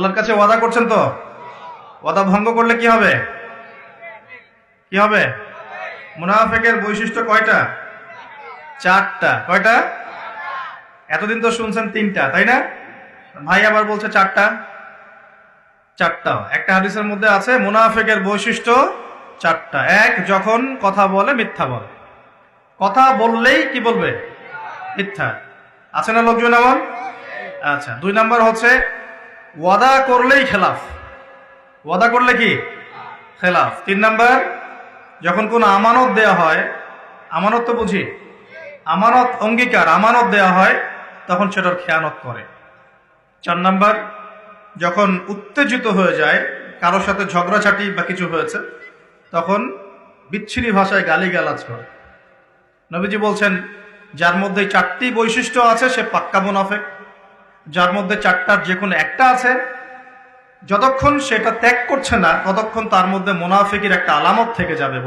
আল্লাহর কাছে ওয়াদা করছেন তো? ওয়াদা ভঙ্গ করলে কি হবে? কি হবে? মুনাফেকের বৈশিষ্ট্য কয়টা? চারটা। কয়টা? এতদিন তো শুনছেন তিনটা, তাই না? ভাই আবার বলছে চারটা। চারটা। একটা হাদিসের মধ্যে আছে, মুনাফেকের বৈশিষ্ট্য চারটা। এক, যখন কথা বলে মিথ্যা বলে। কথা বললেই কি বলবে? মিথ্যা। আছে না লোকজন এমন? আচ্ছা দুই নাম্বার হচ্ছে ওয়াদা করলেই খেলাফ। ওয়াদা করলে কি? খেলাফ। তিন নাম্বার, যখন কোনো আমানত দেয়া হয়, আমানত তো বুঝি? আমানত অঙ্গীকার, আমানত দেয়া হয়, তখন সেটার খেয়ানত করে। চার নাম্বার, যখন উত্তেজিত হয়ে যায়, কারোর সাথে ঝগড়াঝাটি বা কিছু হয়েছে, তখন বিচ্ছিরি ভাষায় গালিগালাজ করে নবীজি বলছেন, যার মধ্যে চারটি বৈশিষ্ট্য আছে, সে পাক্কা মুনাফেক। যার মধ্যে চারটার যে কোনো একটা আছে, যতক্ষণ সেটা ত্যাগ করছে না, ততক্ষণ তার মধ্যে মোনাফিকের একটা আলামত থেকে যাবে।